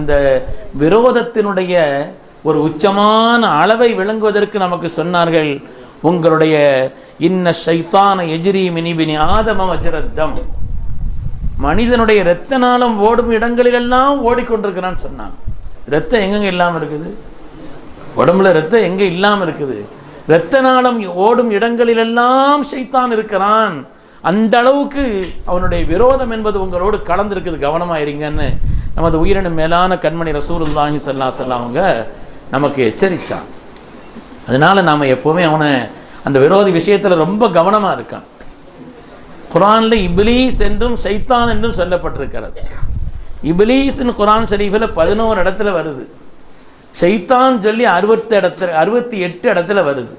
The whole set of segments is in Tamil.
அந்த விரோதத்தினுடைய ஒரு உச்சமான அளவை விளங்குவதற்கு நமக்கு சொன்னார்கள் உங்களுடைய இன்ன சைத்தான எஜிரி மினிபினி ஆதம வஜரத்தம். மனிதனுடைய இரத்த நாளம் ஓடும் இடங்களிலெல்லாம் ஓடிக்கொண்டிருக்கிறான்னு சொன்னான். ரத்தம் எங்கெங்க இல்லாம இருக்குது? உடம்புல ரத்தம் எங்க இல்லாமல் இருக்குது? இரத்த நாளம் ஓடும் இடங்களிலெல்லாம் சைத்தான் இருக்கிறான். அந்த அளவுக்கு அவனுடைய விரோதம் என்பது உங்களோடு கலந்திருக்குது. கவனமாயிருங்கன்னு நமது உயிரினும் மேலான கண்மணி ரசூலுல்லாஹி சல்லா அலைஹி அவங்க நமக்கு எச்சரிச்சான் அதனால நாம எப்பவுமே அவனை அந்த விரோதி விஷயத்துல ரொம்ப கவனமா இருக்கான். குரான்ல இபிலீஸ் என்றும் சைத்தான் என்றும் சொல்லப்பட்டிருக்கிறது. இபிலீஸ்னு குரான் ஷரீஃபில் பதினோரு இடத்துல வருது. சைத்தான் சொல்லி அறுபத்தி இடத்துல அறுபத்தி எட்டு இடத்துல வருது.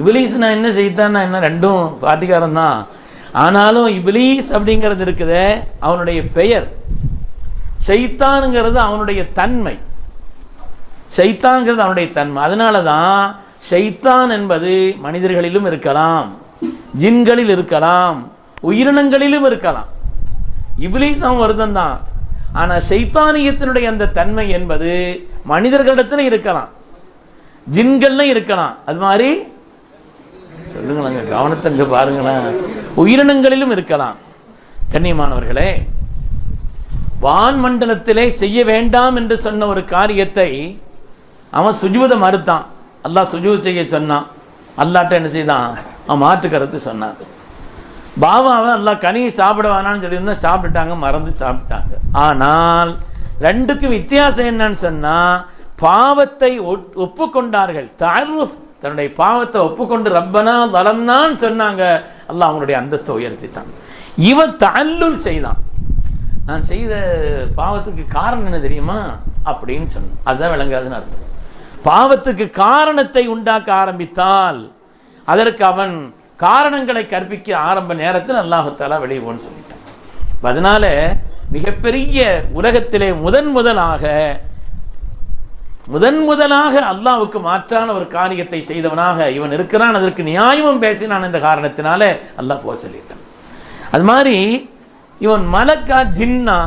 இபிலீஸ்னா என்ன ஷைத்தான்னா என்ன? ரெண்டும் பாட்டிக்காரன் தான் ஆனாலும் இபிலீஸ் அப்படிங்கிறது இருக்குதே அவனுடைய பெயர். ஷைத்தானுங்கிறது அவனுடைய தன்மை. ஷைத்தான்ங்கிறது அவனுடைய தன்மை. அதனால தான் ஷைத்தான் என்பது மனிதர்களிலும் இருக்கலாம் ஜின்களில் இருக்கலாம் உயிரினங்களிலும் இருக்கலாம். இபிலீஸ் அவன் வருதம் தான் ஆனால் சைத்தானியத்தினுடைய அந்த தன்மை என்பது மனிதர்களிடத்துல இருக்கலாம் ஜின்கள்ல இருக்கலாம். அது மாதிரி சொல்லுங்களேங்க கவனத்தங்க பாருங்களேன். உயிரினங்களிலும் இருக்கலாம். கண்ணியமானவர்களே வான்மண்டலத்திலே செய்ய வேண்டாம் என்று சொன்ன ஒரு காரியத்தை அவன் சுஜூதம் மறுத்தான். அல்லாஹ் சுஜூத் செய்ய சொன்னான். அல்லாட்ட என்ன செய்தான்? அவன் மாற்று கருத்து சொன்னான். பாபாவை எல்லாம் கனியை சாப்பிட வேணாம்னு சொல்லியிருந்தா சாப்பிட்டுட்டாங்க மறந்து சாப்பிட்டாங்க. ஆனால் ரெண்டுக்கும் வித்தியாசம் என்னன்னு சொன்னா பாவத்தை ஒட்- ஒப்புக்கொண்டார்கள். தாழ்வு தன்னுடைய பாவத்தை ஒப்புக்கொண்டு ரப்பனா தலம்னான்னு சொன்னாங்க. அல்லாஹ் அவங்களுடைய அந்தஸ்தை உயர்த்திட்டான். இவன் தல்லுல் செய்தான். நான் செய்த பாவத்துக்கு காரணம் என்ன தெரியுமா? அப்படின்னு சொன்னேன். அதுதான் விளங்காதுன்னு அர்த்தம். பாவத்துக்கு காரணத்தை உண்டாக்க ஆரம்பித்தால் அதற்கு அவன் காரணங்களை கற்பிக்க ஆரம்ப நேரத்தில் அல்லாஹத்தாலா வெளியே போன்னு சொல்லிட்டான். அதனால மிகப்பெரிய உலகத்திலே முதன் முதலாக முதன் முதலாக அல்லாவுக்கு மாற்றான ஒரு காரியத்தை செய்தவனாக இவன் இருக்கிறான் அதற்கு நியாயமும் பேசினான் இந்த காரணத்தினால அல்லாஹ் போக சொல்லிட்டான். அது மாதிரி இவன் மலக்கா ஜின்னா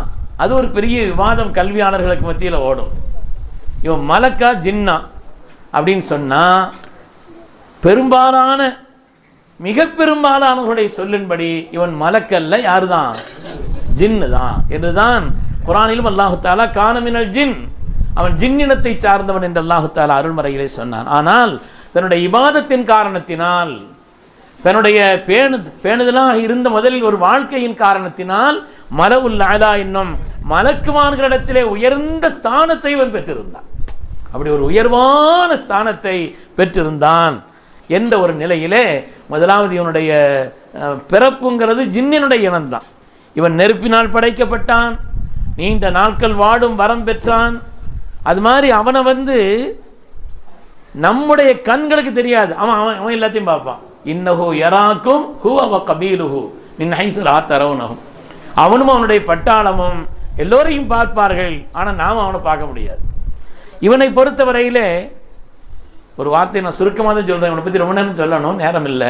அது ஒரு பெரிய விவாதம் கல்வியாளர்களுக்கு மத்தியில் ஓடும். இவன் மலக்கா ஜின்னா அப்படின்னு சொன்னால் பெரும்பாலான மிக பெரும்பாலானவர்களுடைய சொல்லின்படி இவன் மலக்கல்ல யாருதான்? ஜின்னு தான். என்றுதான் குரானிலும் அல்லாஹுத்தாலா காணமினல் ஜின். அவன் ஜின்னினத்தை சார்ந்தவன் என்று அல்லாஹுத்தாலா அருள்மறையிலே சொன்னான். ஆனால் தன்னுடைய இபாதத்தின் காரணத்தினால் தன்னுடைய பேணு பேணுதலாக இருந்த முதலில் ஒரு வாழ்க்கையின் காரணத்தினால் மலவுல் அலா என்னும் மலக்குமான்களிடத்திலே உயர்ந்த ஸ்தானத்தை இவன் பெற்றிருந்தான். அப்படி ஒரு உயர்வான ஸ்தானத்தை பெற்றிருந்தான் என்ற ஒரு நிலையிலே முதலாவது இவனுடைய பிறப்புங்கிறது ஜின்னினுடைய இனம்தான். இவன் நெருப்பினால் படைக்கப்பட்டான் நீண்ட நாட்கள் வாடும் வரம் பெற்றான். அது மாதிரி அவனை வந்து நம்முடைய கண்களுக்கு தெரியாது. அவன் அவன் அவன் எல்லாத்தையும் பார்ப்பான். இன்னஹு யராக்கும் ஹூ அவ கபீலுஹு மின் ஹைசுல் ஆத்தரவுனகும் அவனும் அவனுடைய பட்டாளமும் எல்லோரையும் பார்ப்பார்கள். ஆனால் நாம் அவனை பார்க்க முடியாது. இவனை பொறுத்தவரையிலே ஒரு வார்த்தையை நான் சுருக்கமாக தான் சொல்றேன். இவனை பற்றி ரொம்ப நேரம் சொல்லணும். நேரம் இல்லை.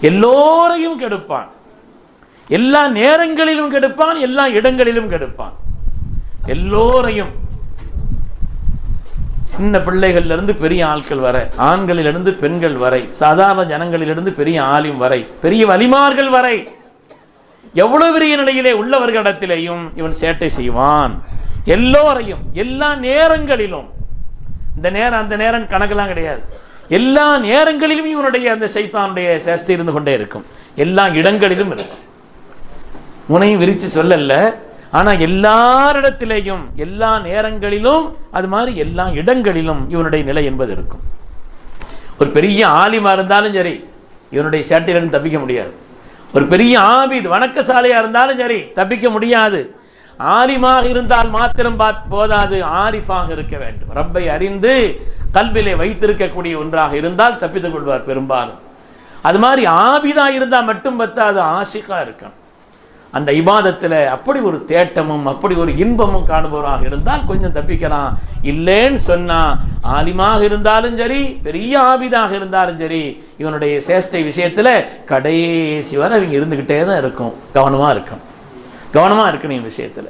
எல்லோரையும் கெடுப்பான். எல்லா நேரங்களிலும் கெடுப்பான். எல்லா இடங்களிலும் கெடுப்பான். எல்லோரையும். சின்ன பிள்ளைகளிலிருந்து பெரிய ஆட்கள் வரை ஆண்களிலிருந்து பெண்கள் வரை சாதாரண ஜனங்களிலிருந்து பெரிய ஆலிம் வரை பெரிய வலிமார்கள் வரை எவ்வளவு பெரிய நிலையிலே உள்ளவர்களிடத்திலேயும் இவன் சேட்டை செய்வான். எல்லோரையும் எல்லா நேரங்களிலும் இந்த நேரம் அந்த நேரம் கணக்கெல்லாம் கிடையாது. எல்லா நேரங்களிலும் இவனுடைய அந்த சைத்தானுடைய சேஷ்டை இருந்து கொண்டே இருக்கும். எல்லா இடங்களிலும் இருக்கும். முனையும் விரித்து சொல்லல ஆனா எல்லாரிடத்திலேயும் எல்லா நேரங்களிலும் அது மாதிரி எல்லா இடங்களிலும் இவனுடைய நிலை என்பது இருக்கும். ஒரு பெரிய ஆலிமா இருந்தாலும் சரி இவனுடைய சேட்டையிலிருந்து தப்பிக்க முடியாது. ஒரு பெரிய ஆபித் வணக்கசாலையா இருந்தாலும் சரி தப்பிக்க முடியாது. ஆலிமாக இருந்தால் மாத்திரம் பார்த்து போதாது ஆரிஃபாக இருக்க வேண்டும். ரப்பை அறிந்து கல்விலே வைத்திருக்கக்கூடிய ஒன்றாக இருந்தால் தப்பித்துக் கொள்வார் பெரும்பாலும். அது மாதிரி ஆபிதா இருந்தால் மட்டும் பத்தாது ஆஷிகா இருக்கணும். அந்த இபாதத்தில் அப்படி ஒரு தேட்டமும் அப்படி ஒரு இன்பமும் காணுபவராக இருந்தால் கொஞ்சம் தப்பிக்கலாம். இல்லைன்னு சொன்னா ஆலிமாக இருந்தாலும் சரி பெரிய ஆபிதாக இருந்தாலும் சரி இவனுடைய சேஷ்டை விஷயத்துல கடைசி வரை அவங்க இருந்துக்கிட்டே தான் இருக்கும். கவனமா இருக்கும் கவனமா இருக்கணும் இந்த விஷயத்துல.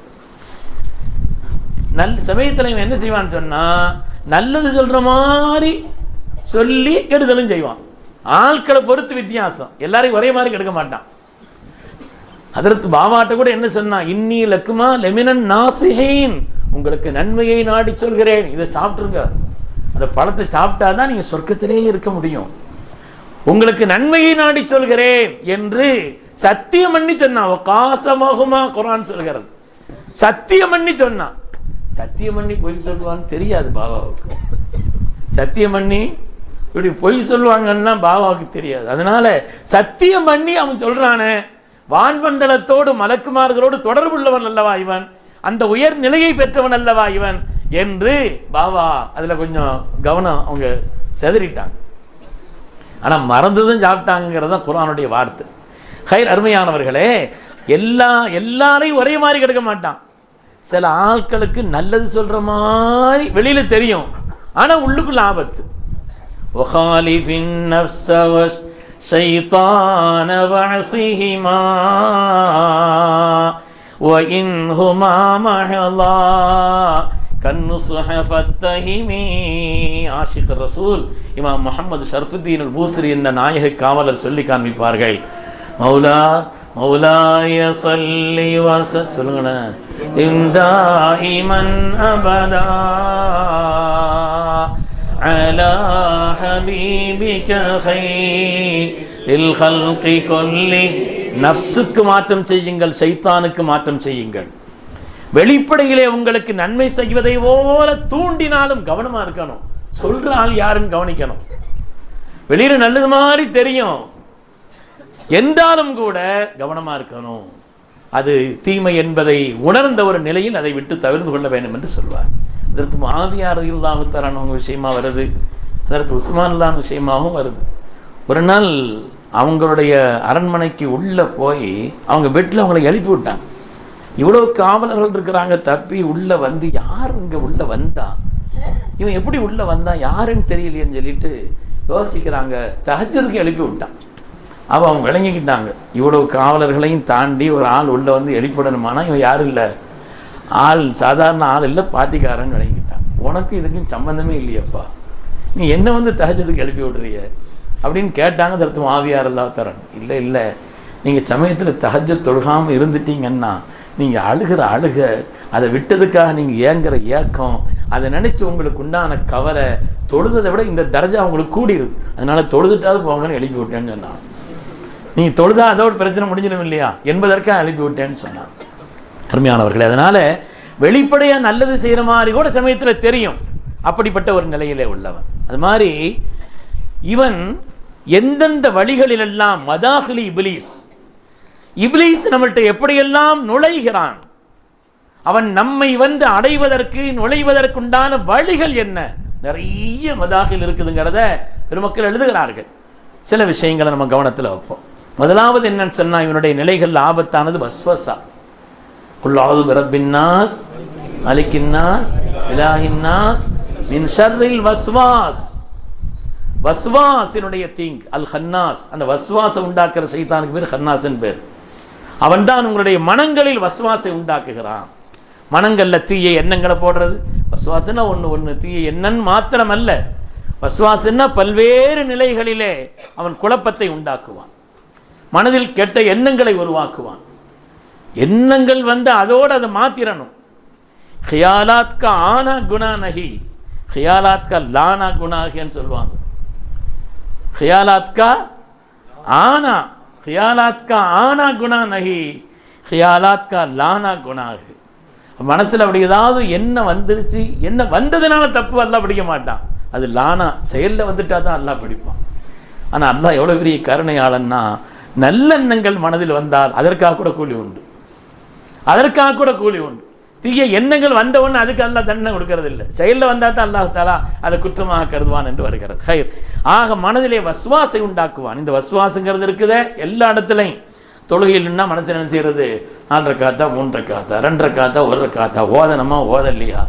நல் சமயத்தில் இவன் என்ன செய்வான்னு சொன்னா நல்லது சொல்ற மாதிரி சொல்லி கெடுதலும் செய்வான். ஆட்களை பொறுத்து வித்தியாசம். எல்லாரையும் ஒரே மாதிரி கெடுக்க மாட்டான். அதற்கு பாபாட்ட கூட என்ன சொன்னா இன்னி லக்குமா லெமினன் நாசிஹைன். உங்களுக்கு நன்மையை நாடி சொல்கிறேன். இதை சாப்பிட்டுருங்க. அந்த பழத்தை சாப்பிட்டாதான் நீங்க சொர்க்கத்திலே இருக்க முடியும். உங்களுக்கு நன்மையை நாடி சொல்கிறேன் என்று சத்தியம் பண்ணி சொன்னான் காசமோகமா குரான் சொல்கிறது. சத்தியம் பண்ணி சொன்னான் சத்தியம் பண்ணி பொய் சொல்லுவான்னு தெரியாது பாபாவுக்கு. சத்தியம் பண்ணி இப்படி பொய் சொல்லுவாங்கன்னா பாபாவுக்கு தெரியாது. அதனால சத்தியம் பண்ணி அவன் சொல்றானே வான்மண்டலத்தோடு மலக்குமார்களோடு தொடர்புள்ளவன் அல்லவா இவன்? அந்த உயர் நிலையை பெற்றவன் அல்லவா இவன்? என்று பாபா அதில் கொஞ்சம் கவனம் அவங்க செதறிட்டாங்க. ஆனால் மறந்ததும் சாப்பிட்டாங்கிறது தான் குரானுடைய வார்த்தை. ஹைர் அருமையானவர்களே எல்லா எல்லாரையும் ஒரே மாதிரி கிடைக்க மாட்டான். சில ஆட்களுக்கு நல்லது சொல்கிற மாதிரி வெளியில் தெரியும். ஆனால் உள்ளுக்குள்ள ஆபத்து. وخالف النفس والشيطان وعصيهما وإنهما محضا كالنصح فاتهمي ஆஷிக் ரசூல் இமாம் முகமது ஷர்ஃபுத்தீன் அல் பூஸ்ரி என்ற நாயக காவலர் சொல்லி காண்பிப்பார்கள் மௌலா மௌலாய சல்லி வச சொல்லுங்களேன் இந்தாயிமன் அபதா على حبيبك خير الخلق كله நஃப்ஸுக்கு மாற்றம் செய்யுங்கள் ஷைத்தானுக்கு மாற்றம் செய்யுங்கள் வெளிப்படையிலே உங்களுக்கு நன்மை செய்வதை போல தூண்டினாலும் கவனமா இருக்கணும் சொல்ற ஆள் யாருன்னு கவனிக்கணும் வெளியில நல்லது மாதிரி தெரியும் என்றாலும் கூட கவனமா இருக்கணும் அது தீமை என்பதை உணர்ந்த ஒரு நிலையில் அதை விட்டு தவிர்த்து கொள்ள வேண்டும் என்று சொல்வார் இதற்கு மாதியார் இல்லாஹுத்தரானவங்க விஷயமா வருது. அதற்கு உஸ்மான் இல்லான் விஷயமாகவும் வருது. ஒரு நாள் அவங்களுடைய அரண்மனைக்கு உள்ளே போய் அவங்க பெட்டில் அவங்களை எழுப்பி விட்டாங்க. இவ்வளோ காவலர்கள் இருக்கிறாங்க தப்பி உள்ளே வந்து யார் இங்கே உள்ளே வந்தா? இவன் எப்படி உள்ளே வந்தான் யாருன்னு தெரியலையேன்னு சொல்லிட்டு யோசிக்கிறாங்க. தஹஜதுக்கு எழுப்பி விட்டான். அப்போ அவங்க விளங்கிக்கிட்டாங்க. இவ்வளோ காவலர்களையும் தாண்டி ஒரு ஆள் உள்ளே வந்து எழுப்பிடணுமானா இவன் யாரும் இல்லை. ஆள் சாதாரண ஆள் இல்லை பாட்டிக்காரன் விளங்கிட்டான் உனக்கு இதுக்கும் சம்பந்தமே இல்லையப்பா. நீ என்ன வந்து தகஜத்துக்கு எழுப்பி விடுறிய? அப்படின்னு கேட்டாங்க தடுத்து மாவியார் அல்லா தரன். இல்லை இல்லை. நீங்கள் சமயத்தில் தகஜ தொழுகாமல் இருந்துட்டீங்கன்னா நீங்கள் அழுகிற அழுக அதை விட்டதுக்காக நீங்கள் ஏங்குற ஏக்கம் அதை நினைச்சு உங்களுக்கு உண்டான கவலை தொழுததை விட இந்த தரஜா உங்களுக்கு கூடிடுது அதனால தொழுதுட்டாவது போங்கன்னு எழுப்பி விட்டேன்னு சொன்னான். நீங்க தொழுதா அதோட பிரச்சனை முடிஞ்சிடும் இல்லையா? என்பதற்காக எழுப்பி விட்டேன்னு சொன்னான். அருமையானவர்களே அதனால் வெளிப்படையாக நல்லது செய்கிற மாதிரி கூட சமயத்தில் தெரியும். அப்படிப்பட்ட ஒரு நிலையிலே உள்ளவன். அது மாதிரி இவன் எந்தெந்த வழிகளிலெல்லாம் மதாஹிலி இபிலீஸ் இபிலீஸ் நம்மள்கிட்ட எப்படியெல்லாம் நுழைகிறான் அவன் நம்மை வந்து அடைவதற்கு நுழைவதற்குண்டான வழிகள் என்ன? நிறைய மதாகில் இருக்குதுங்கிறத பெருமக்கள் எழுதுகிறார்கள். சில விஷயங்களை நம்ம கவனத்தில் வைப்போம். முதலாவது என்னன்னு சொன்னால் இவனுடைய நிலைகள் ஆபத்தானது வஸ்வசா. குல்லாது பிரபின்னாஸ் அலிக்கின்னாஸ் இலாஹின்னாஸ் மின் ஷர்ரில் வஸ்வாஸ் வஸ்வாஸினுடைய திங்க் அல் ஹன்னாஸ் அந்த வஸ்வாசை உண்டாக்குற சைத்தானுக்கு பேர் ஹன்னாஸ்ன்னு பேர். அவன்தான் உங்களுடைய மனங்களில் வஸ்வாசை உண்டாக்குகிறான். மனங்களில் தீய எண்ணங்களை போடுறது. வஸ்வாசனா ஒன்று ஒன்று தீய எண்ணன் மாத்திரம் அல்ல வஸ்வாசன்னா பல்வேறு நிலைகளிலே அவன் குழப்பத்தை உண்டாக்குவான். மனதில் கெட்ட எண்ணங்களை உருவாக்குவான். எண்ணங்கள் வந்து அதோடு அதை மாத்திரணும். ஹியாலாத்கா ஆனா குணா நகி. ஹியாலாத்கா லானா குணாகின்னு சொல்லுவாங்க. ஹியாலாத்கா ஆனா ஹியாலாத்கா ஆனா குணா நகி. ஹியாலாத்கா லானா குணாகு மனசில் அப்படி ஏதாவது என்ன வந்துருச்சு என்ன வந்ததுனால தப்பு அல்லா பிடிக்க மாட்டான். அது லானா செயல்ல வந்துட்டா தான் அல்லாஹ் பிடிப்பான். ஆனால் அல்லா எவ்வளோ பெரிய கருணையாளன்னா நல்லெண்ணங்கள் மனதில் வந்தால் அதற்காக கூட கூலி உண்டு. அதற்காக கூட கூலி உண்டு. தீய எண்ணங்கள் வந்த அதுக்கு அல்லா தண்டனை கொடுக்கறது இல்லை செயலில் வந்தால் தான் அல்லாஹ் தாலா அதை குற்றமாக கருதுவான் என்று வருகிறது. ஹைர். ஆக மனதிலே வஸ்வாசை உண்டாக்குவான். இந்த வஸ்வாசங்கிறது இருக்குதே எல்லா இடத்துலையும். தொழுகையில்னா மனசு என்ன செய்யறது? நாலரை காத்தா மூன்றரை காத்தா ரெண்டரை காத்தா ஒருரை காத்தா ஓதனமா ஓதலையா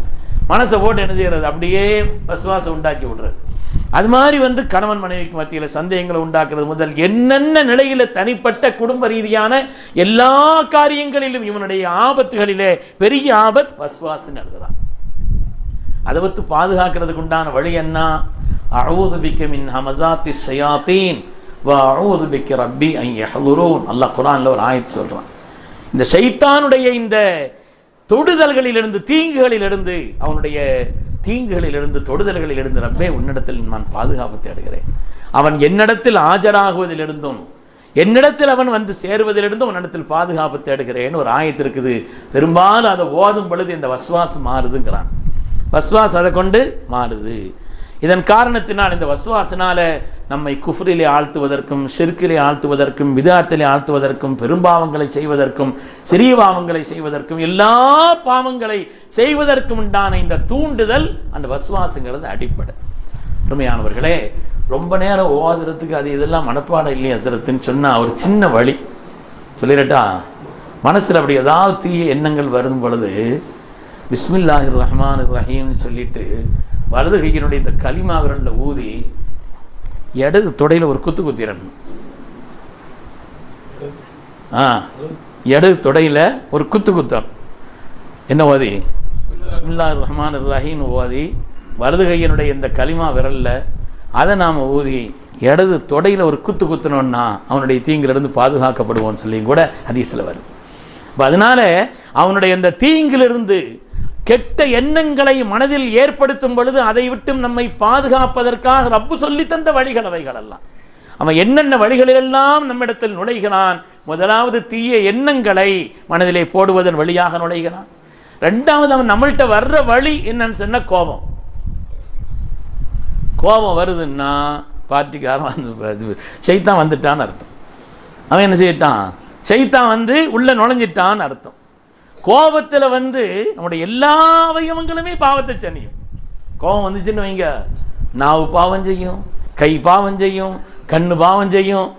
மனசை போட்டு என்ன செய்யறது? அப்படியே வசுவாசம் உண்டாக்கி விடுறது. அது மாதிரி வந்து கணவன் மனைவிக்கு மத்தியில் சந்தேகங்களை உண்டாக்குறது முதல் என்னென்ன நிலையில தனிப்பட்ட குடும்ப ரீதியான எல்லா காரியங்களிலும் இவனுடைய ஆபத்துகளிலே பெரிய ஆபத் வஸ்வாசம் எழுதுறான் அதை பத்து பாதுகாக்கிறதுக்கு உண்டான வழி என்ன? அழுது பிக்க மின் ஹமசாத்தி ஷயாத்தீன். வா பிக்க ரப்பி ஐ அல்லாஹ் குரான்ல ஒரு ஆயத்து சொல்றான். இந்த ஷைத்தானுடைய இந்த தொடுதல்களிலிருந்து தீங்குகளிலிருந்து அவனுடைய தீங்குகளிலிருந்து தொடுதல்களிலிருந்து ரப்பே உன்னிடத்தில் நான் பாதுகாப்பு தேடுகிறேன். அவன் என்னிடத்தில் ஆஜராகுவதிலிருந்தும் என்னிடத்தில் அவன் வந்து சேருவதிலிருந்தும் உன்னிடத்தில் பாதுகாப்பு தேடுகிறேன்னு ஒரு ஆயத்து இருக்குது. பெரும்பாலும் அதை ஓதும் பொழுது இந்த வஸ்வாசம் மாறுதுங்கிறான். வஸ்வாஸ் அதை கொண்டு மாறுது. இதன் காரணத்தினால் இந்த வசுவாசனால நம்மை குஃப்ரிலே ஆழ்த்துவதற்கும் ஷிர்கிலே ஆழ்த்துவதற்கும் விதாத்திலே ஆழ்த்துவதற்கும் பெரும்பாவங்களை செய்வதற்கும் சிறிய பாவங்களை செய்வதற்கும் எல்லா பாவங்களை செய்வதற்கும் உண்டான இந்த தூண்டுதல் அந்த வசுவாசங்கிறது அடிப்படை. உண்மையானவர்களே ரொம்ப நேரம் ஓதுறதுக்கு அது இதெல்லாம் மனப்பாடம் இல்லையா சிரத்துன்னு சொன்னால் ஒரு சின்ன வழி. சொல்லிடட்டா? மனசில் அப்படி ஏதாவது தீய எண்ணங்கள் வரும் பொழுது பிஸ்மில்லாஹிர் ரஹ்மான் ரஹீம்னு சொல்லிட்டு வலது கையினுடைய இந்த களிமா விரலில் ஊதி இடது தொடையில் ஒரு குத்து குத்திடணும் ஆ இடது தொடையில் ஒரு குத்து குத்தம். என்ன ஓதி? பிஸ்மில்லா ரஹ்மான் ரஹீம் ஓதி வலது கையினுடைய இந்த களிமா விரலில் அதை நாம் ஊதி இடது தொடையில் ஒரு குத்து குத்துனோன்னா அவனுடைய தீங்கிலிருந்து பாதுகாக்கப்படுவோன்னு சொல்லி கூட ஹதீஸில் வரும் இப்போ அதனால அவனுடைய அந்த தீங்கிலிருந்து கெட்ட எண்ணங்களை மனதில் ஏற்படுத்தும் பொழுது அதை விட்டும் நம்மை பாதுகாப்பதற்காக ரப்பு சொல்லி தந்த வழிகள் அவைகள் எல்லாம் அவன் என்னென்ன வழிகளிலெல்லாம் நம்மிடத்தில் நுழைகிறான்? முதலாவது தீய எண்ணங்களை மனதிலே போடுவதன் வழியாக நுழைகிறான். ரெண்டாவது அவன் நம்மள்கிட்ட வர்ற வழி என்னன்னு சொன்ன கோபம். கோபம் வருதுன்னா பார்ட்டிக்காரன் சைத்தான் செய்தான் வந்துட்டான்னு அர்த்தம். அவன் என்ன செய்யிட்டான்? சைத்தான் வந்து உள்ள நுழைஞ்சிட்டான்னு அர்த்தம். கோபத்தில் வந்து நம்முடைய எல்லா அவயவங்களுமே பாவத்தை செய்யும் கோபம் வந்துச்சுன்னு வைங்க. நாவு பாவம் செய்யும் கை பாவம் செய்யும் கண்ணு பாவம் செய்யும்.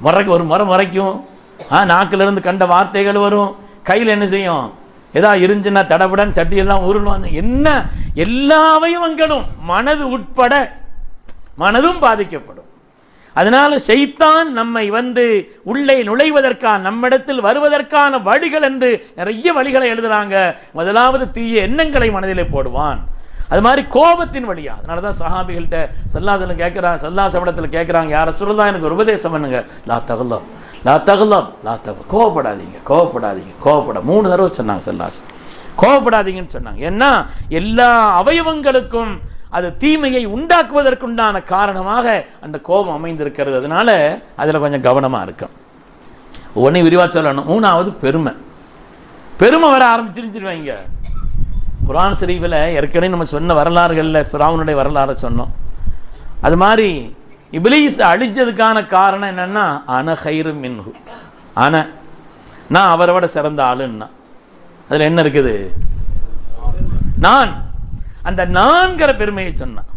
முறைக்கு ஒரு முறை முறைக்கும். ஆ நாக்கிலிருந்து கண்ட வார்த்தைகள் வரும். கையில் என்ன செய்யும்? ஏதா இருந்துச்சுன்னா தடபடன் சட்டியெல்லாம் உருளுவாங்க என்ன? எல்லா அவயவங்களும் மனது உட்பட மனதும் பாதிக்கப்படும். அதனால செய்தான் நம்மை வந்து உள்ளே நுழைவதற்கான நம்மிடத்தில் வருவதற்கான வழிகள் என்று நிறைய வழிகளை எழுதுறாங்க. முதலாவது தீய எண்ணங்களை மனதிலே போடுவான். அது மாதிரி கோபத்தின் வழியா. அதனால தான் சஹாபிகள்கிட்ட சல்லாசலம் கேட்குறாங்க சல்லாசபடத்தில் கேட்குறாங்க யாரை சொல்லலாம் எனக்கு ஒரு உபதேசம் பண்ணுங்க. லா தகுலம் லா தகுலம் லா தகு கோவப்படாதீங்க கோவப்படாதீங்க கோவப்பட மூணு தடவை சொன்னாங்க சல்லாசம் கோவப்படாதீங்கன்னு சொன்னாங்க. ஏன்னா எல்லா அவயவங்களுக்கும் அது தீமையை உண்டாக்குவதற்குண்டான காரணமாக அந்த கோபம் அமைந்திருக்கிறது. அதனால அதில் கொஞ்சம் கவனமாக இருக்கும் ஒன்றை விரிவாக சொல்லணும். மூணாவது பெருமை. பெருமை வர ஆரம்பிச்சிருந்துருவாங்க குரான் ஷரீஃபில் ஏற்கனவே நம்ம சொன்ன வரலாறுகளில் ஃபிராவனுடைய வரலாறை சொன்னோம். அது மாதிரி இபிலீஸ் அழிஞ்சதுக்கான காரணம் என்னென்னா அன ஹைரு மின்ஹு. அன. நான் அவரை விட சிறந்த ஆளுன்னா. அதில் என்ன இருக்குது? நான். அந்த நான்கிற பெருமையை சொன்னான்.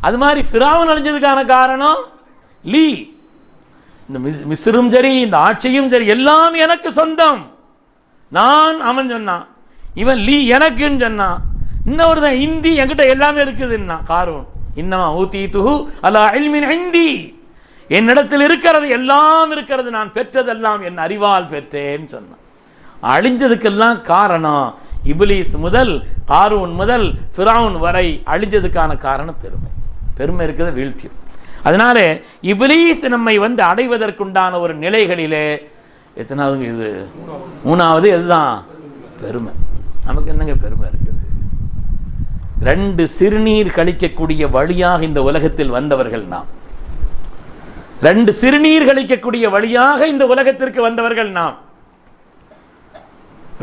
அது மாதிரி ஃபிராவன் அழிஞ்சதுக்கான காரணம் லீ. இந்த மிஸ் மிஸ்ரும் சரி இந்த ஆட்சியும் சரி எல்லாம் எனக்கு சொந்தம். நான் அவன் சொன்னான். இவன் லீ எனக்குன்னு சொன்னான். இன்னொருத்தன் ஹிந்தி என்கிட்ட எல்லாமே இருக்குதுன்னா காரோன். இன்னமா ஊத்தி துஹு அல்லா அல்மின் ஹிந்தி. என்னிடத்தில் இருக்கிறது எல்லாம் இருக்கிறது நான் பெற்றதெல்லாம் என் அறிவால் பெற்றேன்னு சொன்னான். அழிஞ்சதுக்கெல்லாம் காரணம் இபிலிஸ் முதல் காரூன் முதல் ஃபிரவுன் வரை அழிஞ்சதுக்கான காரணம் பெருமை. பெருமை இருக்கிறத வீழ்த்தியும் அதனால இபிலீஸ் நம்மை வந்து அடைவதற்குண்டான ஒரு நிலைகளிலே எத்தனாவது இது? மூணாவது இதுதான் பெருமை. நமக்கு என்னங்க பெருமை இருக்குது? ரெண்டு சிறுநீர் கழிக்கக்கூடிய வழியாக இந்த உலகத்தில் வந்தவர்கள் நாம். ரெண்டு சிறுநீர் கழிக்கக்கூடிய வழியாக இந்த உலகத்திற்கு வந்தவர்கள் நாம்.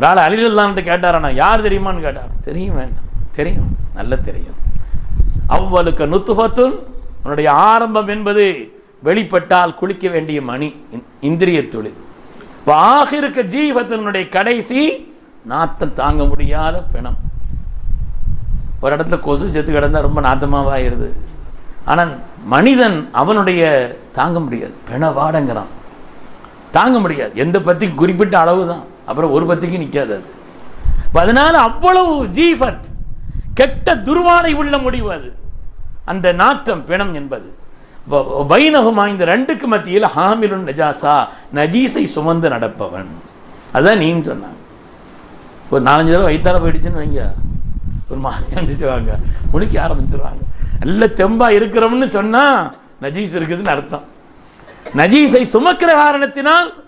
ஒரு ஆள் அலிலுல்லான்ட்டு கேட்டாரானா? யார் தெரியுமான்னு கேட்டார் தெரியும் வேண்டாம் தெரியும் நல்ல தெரியும். அவ்வளுக்கு நுத்துபத்துன் உன்னுடைய ஆரம்பம் என்பது வெளிப்பட்டால் குளிக்க வேண்டிய மணி இந்- இந்திரிய துளி. ஆகிருக்க ஜீவத்தினுடைய கடைசி நாத்தம் தாங்க முடியாத பிணம். ஒரு இடத்துல கொசு செத்து கிடந்தா ரொம்ப நாத்தமாவாயிருது. ஆனால் மனிதன் அவனுடைய தாங்க முடியாது. பிணவாடங்கிறான். தாங்க முடியாது. எந்த பற்றி குறிப்பிட்ட அளவு தான் அப்புறம் ஒரு பத்திக்கு நிற்காது அது. அதனால் அதனால அவ்வளவு ஜீஃபத் கெட்ட துர்வாடை உள்ள முடிவு அது. அந்த நாற்றம் பிணம் என்பது. வ- பைனகுமா இந்த ரெண்டுக்கு மத்தியில் ஹாமிலுன் நஜாசா நஜீஸை சுமந்து நடப்பவன். அதான் நீன்னு சொன்னாங்க. ஒரு நாலஞ்சு தடவை வயிற்றால போயிடுச்சுன்னு வைங்க. ஒரு மாதிரி அடிச்சுவாங்க முடிக்க ஆரம்பிச்சிருவாங்க. நல்ல தெம்பாக இருக்கிறோம்னு சொன்னால் நஜீஸ் இருக்குதுன்னு அர்த்தம். நஜீஸை சுமக்கிற காரணத்தினால்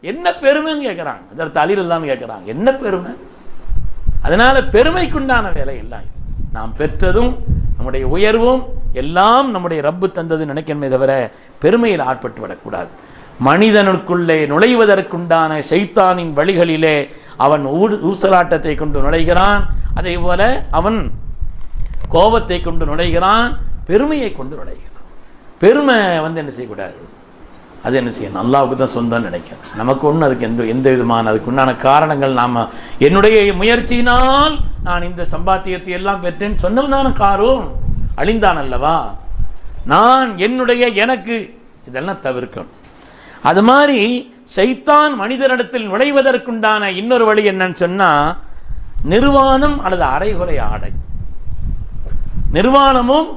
என்ன பெருமைன்னு கேட்குறாங்க அதற்கு இல்லாமல் கேட்குறாங்க என்ன பெருமை? அதனால பெருமைக்குண்டான வேலை இல்லை நாம் பெற்றதும் நம்முடைய உயர்வும் எல்லாம் நம்முடைய ரப்பு தந்தது நினைக்கணுமே தவிர பெருமையில் ஆட்பட்டு விடக்கூடாது மனிதனுக்குள்ளே நுழைவதற்குண்டான சைத்தானின் வழிகளிலே அவன் ஊசலாட்டத்தை கொண்டு நுழைகிறான். அதே போல அவன் கோபத்தை கொண்டு நுழைகிறான். பெருமையை கொண்டு நுழைகிறான். பெருமை வந்து என்ன செய்யக்கூடாது? அது என்ன செய்யணும் அல்லாவுக்கு தான் சொந்தம் நினைக்கிறேன் நமக்கு ஒன்றும் அதுக்கு எந்த எந்த விதமான அதுக்கு உண்டான காரணங்கள் நாம் என்னுடைய முயற்சியினால் நான் இந்த சம்பாத்தியத்தை எல்லாம் பெற்றேன். சொன்னதுதான காரும் அழிந்தான் அல்லவா? நான் என்னுடைய எனக்கு இதெல்லாம் தவிர்க்கணும். அது மாதிரி சைத்தான் மனிதனிடத்தில் நுழைவதற்குண்டான இன்னொரு வழி என்னன்னு சொன்னால் நிர்வாணம் அல்லது அரைகுறை ஆடை. நிர்வாணமும்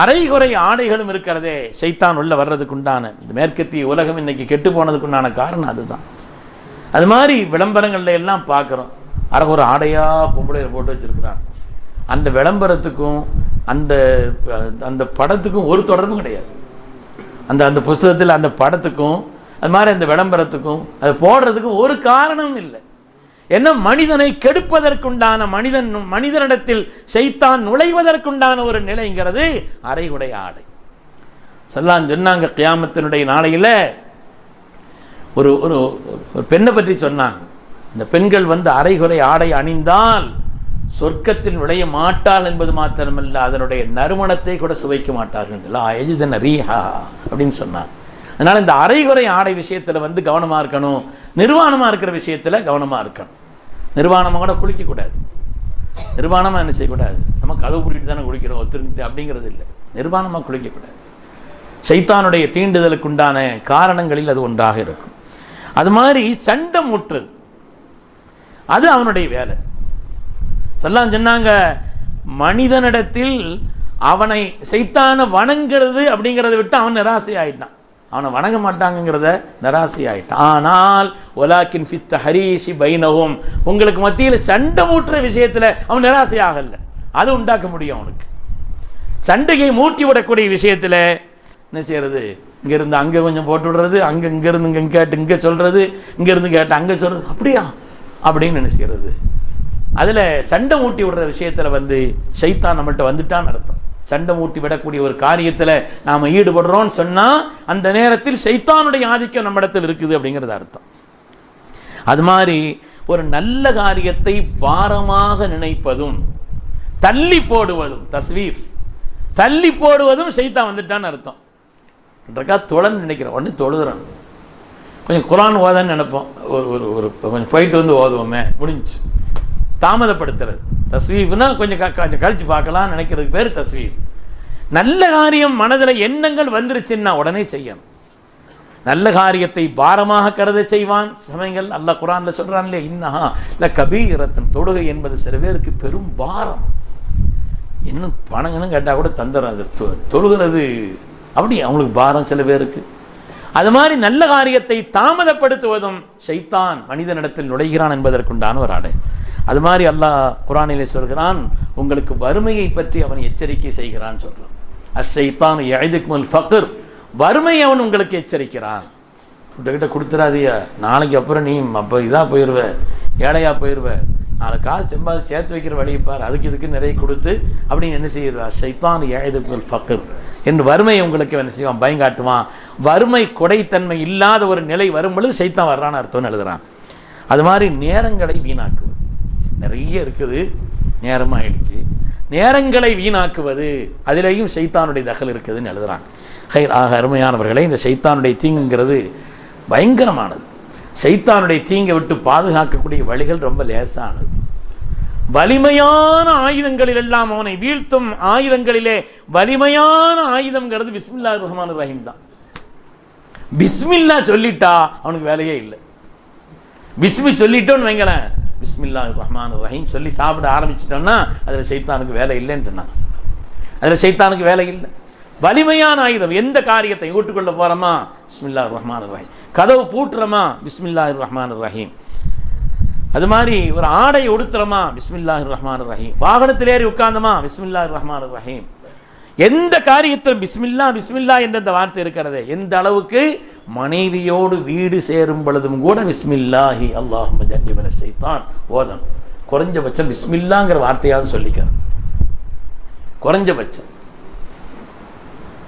அரைகுறை ஆடைகளும் இருக்கிறதே சைத்தான் உள்ள வர்றதுக்கு உண்டான இந்த மேற்கத்திய உலகம் இன்னைக்கு கெட்டு போனதுக்கு உண்டான காரணம் அதுதான். அது மாதிரி விளம்பரங்கள்ல எல்லாம் பார்க்குறோம். அரைகுறை ஆடையா பொம்பளையை போட்டு வச்சிருக்கிறான் அந்த விளம்பரத்துக்கும் அந்த அந்த படத்துக்கும் ஒரு தொடர்பும் கிடையாது. அந்த அந்த புஸ்தகத்தில் அந்த படத்துக்கும் அது மாதிரி அந்த விளம்பரத்துக்கும் அது போடுறதுக்கும் ஒரு காரணமும் இல்லை. என்ன மனிதனை கெடுப்பதற்குண்டான மனிதன் மனிதனிடத்தில் செய்தான் நுழைவதற்குண்டான ஒரு நிலைங்கிறது அரைகுடை ஆடை. சொல்லான் சொன்னாங்க கியாமத்தினுடைய நாளையில் ஒரு ஒரு பெண்ணை பற்றி சொன்னாங்க. இந்த பெண்கள் வந்து அரைகுறை ஆடை அணிந்தால் சொர்க்கத்தில் நுழைய மாட்டாள் என்பது மாத்திரமல்ல அதனுடைய நறுமணத்தை கூட சுவைக்க மாட்டார்கள் எஜிதன ரீஹா அப்படின்னு சொன்னாங்க அதனால் இந்த அரைகுறை ஆடை விஷயத்துல வந்து கவனமா இருக்கணும் நிர்வாணமா இருக்கிற விஷயத்துல கவனமா இருக்கணும். நிர்வாணமா கூட குளிக்கக்கூடாது. நிர்வாணமா என்ன செய்யக்கூடாது? நம்ம கதவு பூட்டிட்டு தானே குளிக்கிறோம் ஒத்துருந்து அப்படிங்கிறது இல்லை. நிர்வாணமா குளிக்கக்கூடாது. சைத்தானுடைய தீண்டுதலுக்குண்டான காரணங்களில் அது ஒன்றாக இருக்கும். அது மாதிரி சண்டை முற்றுது அது அவனுடைய வேலை. சொல்லாம் சொன்னாங்க மனிதனிடத்தில் அவனை சைத்தான வணங்கிறது அப்படிங்கிறத விட்டு அவன் நிராசை ஆயிட்டான் அவனை வணங்க மாட்டாங்கங்கிறத நராசி ஆயிட்டான். ஆனால் ஒலாக்கின் ஃபித்த ஹரீஷி பைனவும் உங்களுக்கு மத்தியில் சண்டை மூட்டுற விஷயத்தில் அவன் நிராசை ஆகல. அது உண்டாக்க முடியும் அவனுக்கு. சண்டையை மூட்டி விடக்கூடிய விஷயத்தில் என்ன செய்யறது? இங்கேருந்து அங்கே கொஞ்சம் போட்டு விடுறது அங்கே இங்கேருந்து இங்கே கேட்டு இங்கே சொல்கிறது இங்கேருந்து கேட்டு அங்கே சொல்கிறது அப்படியா? அப்படின்னு நினைச்சுக்கிறது அதில் சண்டை மூட்டி விடுற விஷயத்தில் வந்து சைத்தான் நம்மள்கிட்ட வந்துட்டான்னு அர்த்தம். சண்டை மூட்டி விடக்கூடிய ஒரு காரியத்தில் நாம் ஈடுபடுறோம்னு சொன்னால் அந்த நேரத்தில் சைத்தானுடைய ஆதிக்கம் நம்மிடத்தில் இருக்குது அப்படிங்கிறது அர்த்தம். அது மாதிரி ஒரு நல்ல காரியத்தை பாரமாக நினைப்பதும் தள்ளி போடுவதும் தஸ்வீஃப் தள்ளி போடுவதும் சைத்தான் வந்துட்டான்னு அர்த்தம். இருக்கா தொழன்னு நினைக்கிறேன். உடனே தொழுகிறேன். கொஞ்சம் குரான் ஓதன்னு நினைப்போம். ஒரு ஒரு ஒரு கொஞ்சம் போயிட்டு வந்து ஓதுவோமே. முடிஞ்சு தாமதப்படுத்துறது. தஸ்வீப்னா கொஞ்சம் கொஞ்சம் கழிச்சு பார்க்கலாம் நினைக்கிறதுக்கு பேர் தஸ்வீப் நல்ல காரியம் மனதில் எண்ணங்கள் வந்துருச்சுன்னா உடனே செய்யணும். நல்ல காரியத்தை பாரமாக கருத செய்வான். சமயங்கள் அல்லாஹ் குரான்ல இல்லையா? இன்னஹா இல்ல கபீரத்தன். தொடுகை என்பது சில பேருக்கு பெரும் பாரம். இன்னும் பணங்கன்னு கேட்டால் கூட தந்துடும் அது தொ- தொழுகிறது. அப்படி அவங்களுக்கு பாரம் சில பேருக்கு. அது மாதிரி நல்ல காரியத்தை தாமதப்படுத்துவதும் ஷைத்தான் மனிதனிடத்தில் நுழைகிறான் என்பதற்குண்டான ஒரு அடை அது மாதிரி அல்லாஹ் குரானிலே சொல்கிறான் உங்களுக்கு வறுமையை பற்றி அவன் எச்சரிக்கை செய்கிறான் சொல்றான். அஷைத்தான் எழுதுக்குமல் ஃபக்கர் வறுமை அவன் உங்களுக்கு எச்சரிக்கிறான். கிட்ட கொடுத்துடாதியா நாளைக்கு அப்புறம் நீ அப்போ இதாக போயிடுவ ஏழையா போயிடுவ நாலு காசு செம்பாது சேர்த்து வைக்கிற வழியை பார். அதுக்கு இதுக்கு நிறைய கொடுத்து அப்படின்னு என்ன செய்யறா ஷைத்தான் எழுதுக்குமல் ஃபக்கர் என்று வறுமையை உங்களுக்கு என்ன செய்வான்? பயங்காட்டுவான் வறுமை கொடைத்தன்மை இல்லாத ஒரு நிலை வரும் பொழுது சைத்தான் வர்றான்னு அர்த்தம்னு எழுதுறான். அது மாதிரி நேரங்களை வீணாக்குவது நிறைய இருக்குது. நேரம் ஆயிடுச்சு நேரங்களை வீணாக்குவது அதிலேயும் சைத்தானுடைய தகல் இருக்குதுன்னு எழுதுறாங்க. ஹை ஆக அருமையானவர்களே இந்த சைத்தானுடைய தீங்குங்கிறது பயங்கரமானது. சைத்தானுடைய தீங்கை விட்டு பாதுகாக்கக்கூடிய வழிகள் ரொம்ப லேசானது. வலிமையான ஆயுதங்களில் எல்லாம் அவனை வீழ்த்தும் ஆயுதங்களிலே வலிமையான ஆயுதங்கிறது பிஸ்மில்லா ரஹ்மான் ரஹீம் தான். பிஸ்மில்லா சொல்லிட்டா அவனுக்கு வேலையே இல்லை. பிஸ்மி சொல்லிட்டோன்னு வைங்களேன். பிஸ்மில்லா ரஹ்மான் ரஹீம் சொல்லி சாப்பிட ஆரம்பிச்சிட்டோம்னா அதில் சைத்தானுக்கு வேலை இல்லைன்னு சொன்னாங்க அதில் சைத்தானுக்கு வேலை இல்லை. வலிமையான ஆயுதம் எந்த காரியத்தை ஊட்டுக்கொள்ள போகிறோமா பிஸ்மில்லா ரஹ்மான் ரஹீம் கதவு பூட்டுறோமா? பிஸ்மில்லா ரஹ்மான் ரஹீம் அது மாதிரி ஒரு ஆடை உடுத்துறோமா? பிஸ்மில்லாஹிர் ரஹ்மான் ரஹீம் வாகனத்தில் ஏறி உட்காந்தோமா பிஸ்மில்லா ரஹ்மான் ரஹீம் எந்த காரியத்திலும் பிஸ்மில்லா பிஸ்மில்லா என்ற இந்த வார்த்தை இருக்கிறது? எந்த அளவுக்கு மனைவியோடு வீடு சேரும் பொழுதும் கூட பிஸ்மில்லாஹி அல்லாஹ் ஜன்னிபன ஷைத்தான். ஓதம் குறைஞ்சபட்சம் பிஸ்மில்லாங்கிற வார்த்தையாவது சொல்லிக்கிறேன் குறைஞ்சபட்சம்.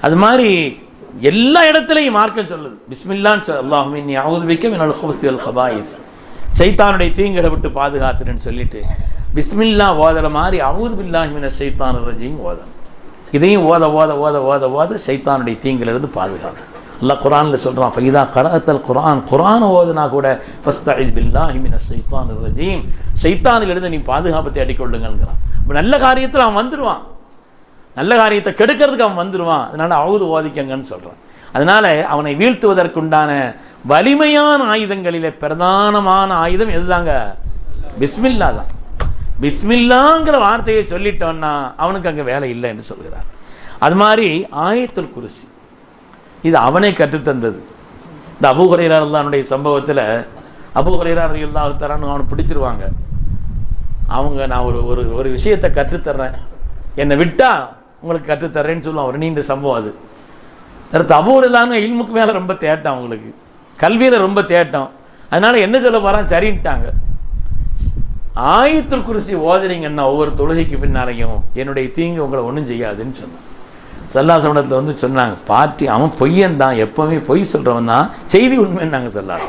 அது மாதிரி எல்லா இடத்துலையும் மார்க்கம் சொல்லுது. பிஸ்மில்லான்னு சொல் நீ அவுது வைக்க மினல் ஹுபசி அல் ஹபாயிஸ். ஷைத்தானுடைய தீங்களை விட்டு பாதுகாத்துன்னு சொல்லிட்டு பிஸ்மில்லா ஓதுற மாதிரி அவுது பில்லாஹி மின ஷைத்தான் ரஜீம் இதையும் ஓத ஓத ஓத ஓத ஓத ஷைத்தானுடைய தீங்கிலிருந்து பாதுகாக்கும். அல்லாஹ் குரானில் சொல்கிறான் ஃபைதா கரத்தல் குரான் குரான் ஓதுனா கூட ஃபஸ்ட் ஃபஸ்தஇத் பில்லாஹி மின சைத்தான் ரஜீம். சைத்தானிலிருந்து நீ பாதுகாப்பு தேடிக்கொள்ளுங்கள்ங்கிறான் இப்போ நல்ல காரியத்தில் அவன் வந்துடுவான் நல்ல காரியத்தை கெடுக்கிறதுக்கு அவன் வந்துடுவான் அதனால் அவுது ஓதிக்கங்கன்னு சொல்கிறான் அதனால அவனை வீழ்த்துவதற்குண்டான வலிமையான ஆயுதங்களிலே பிரதானமான ஆயுதம் எதுதாங்க? பிஸ்மில்லா தான். பிஸ்மில்லாங்கிற வார்த்தையை சொல்லிட்டோன்னா அவனுக்கு அங்கே வேலை இல்லை என்று சொல்கிறார். அது மாதிரி ஆயத்துல் குருசி. இது அவனே கற்றுத்தந்தது. இந்த அபு ஹுரைரானுடைய சம்பவத்தில் அபு ஹுரைரார் இல்லாத்தாரான்னு அவனை பிடிச்சிருவாங்க. அவங்க நான் ஒரு ஒரு ஒரு விஷயத்தை கற்றுத்தர்றேன். என்னை விட்டால் உங்களுக்கு கற்றுத்தர்றேன்னு சொல்லுவான். அவர் நீண்ட சம்பவம் அது. அடுத்து அபூர் இல்முக்கு மேலே ரொம்ப தேட்டம் அவங்களுக்கு. கல்வியில் ரொம்ப தேட்டம். அதனால் என்ன சொல்ல போகிறான் சரின்ட்டாங்க. ஆயத்துல் குறிசி ஓதுறீங்கன்னா ஒவ்வொரு தொழுகைக்கு பின்னாலையும் என்னுடைய தீங்கு உங்களை ஒன்றும் செய்யாதுன்னு சொன்னான் சல்லாசமணத்தில் வந்து சொன்னாங்க பாட்டி அவன் பொய்யன் தான். எப்போவுமே பொய் சொல்கிறவன் தான். செய்தி உண்மைன்னாங்க சொல்லாங்க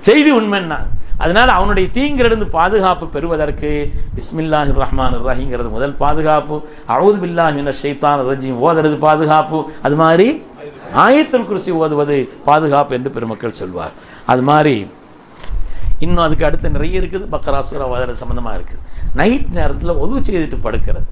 செய்தி உண்மைன்னாங்க அதனால் அவனுடைய தீங்கிலிருந்து பாதுகாப்பு பெறுவதற்கு பிஸ்மில்லாஹி ரஹ்மான் ரஹீங்கிறது முதல் பாதுகாப்பு. அவுது பில்லாஹ் மின ஷைத்தான் ரஜீம் ஓதுறது பாதுகாப்பு. அது மாதிரி ஆயத்தில் குறிசி ஓதுவது பாதுகாப்பு என்று பெருமக்கள் சொல்வார். அது மாதிரி இன்னும் அதுக்கு அடுத்து நிறைய இருக்குது. பக்கராசுர ஓதுறது சம்மந்தமாக இருக்குது நைட் நேரத்தில் உதவு செய்துட்டு படுக்கிறது.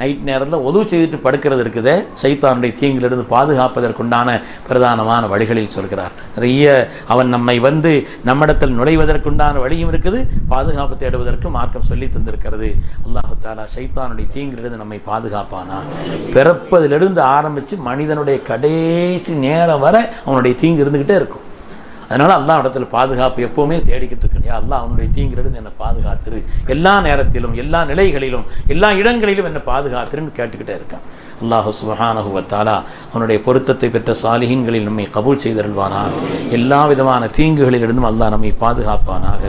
நைட் நேரத்தில் உதவு செய்துட்டு படுக்கிறது இருக்குது. சைத்தானுடைய தீங்கிலிருந்து பாதுகாப்பதற்குண்டான பிரதானமான வழிகளில் சொல்கிறார். நிறைய அவன் நம்மை வந்து நம்மிடத்தில் நுழைவதற்குண்டான வழியும் இருக்குது. பாதுகாப்பு தேடுவதற்கு மார்க்கம் சொல்லி தந்திருக்கிறது. அல்லாஹு தாலா சைத்தானுடைய தீங்கிலிருந்து நம்மை பாதுகாப்பானா? பிறப்பதிலிருந்து ஆரம்பித்து மனிதனுடைய கடைசி நேரம் வரை அவனுடைய தீங்கு இருந்துக்கிட்டே இருக்கும். அதனால் அல்லாஹ் இடத்துல பாதுகாப்பு எப்போவுமே தேடிக்கிட்டு இருக்கணும் அல்லாஹ் அவனுடைய தீங்கிலிருந்து என்னை பாதுகாத்துரு. எல்லா நேரத்திலும் எல்லா நிலைகளிலும் எல்லா இடங்களிலும் என்னை பாதுகாத்துருன்னு கேட்டுக்கிட்டே இருக்கான். அல்லாஹு சுபஹானகுவத்தாலா அவனுடைய பொருத்தத்தை பெற்ற சாலிகின்களில் நம்மை கபூல் செய்தருள்வானாக. எல்லா விதமான தீங்குகளிலிருந்தும் அல்லாஹ் நம்மை பாதுகாப்பானாக.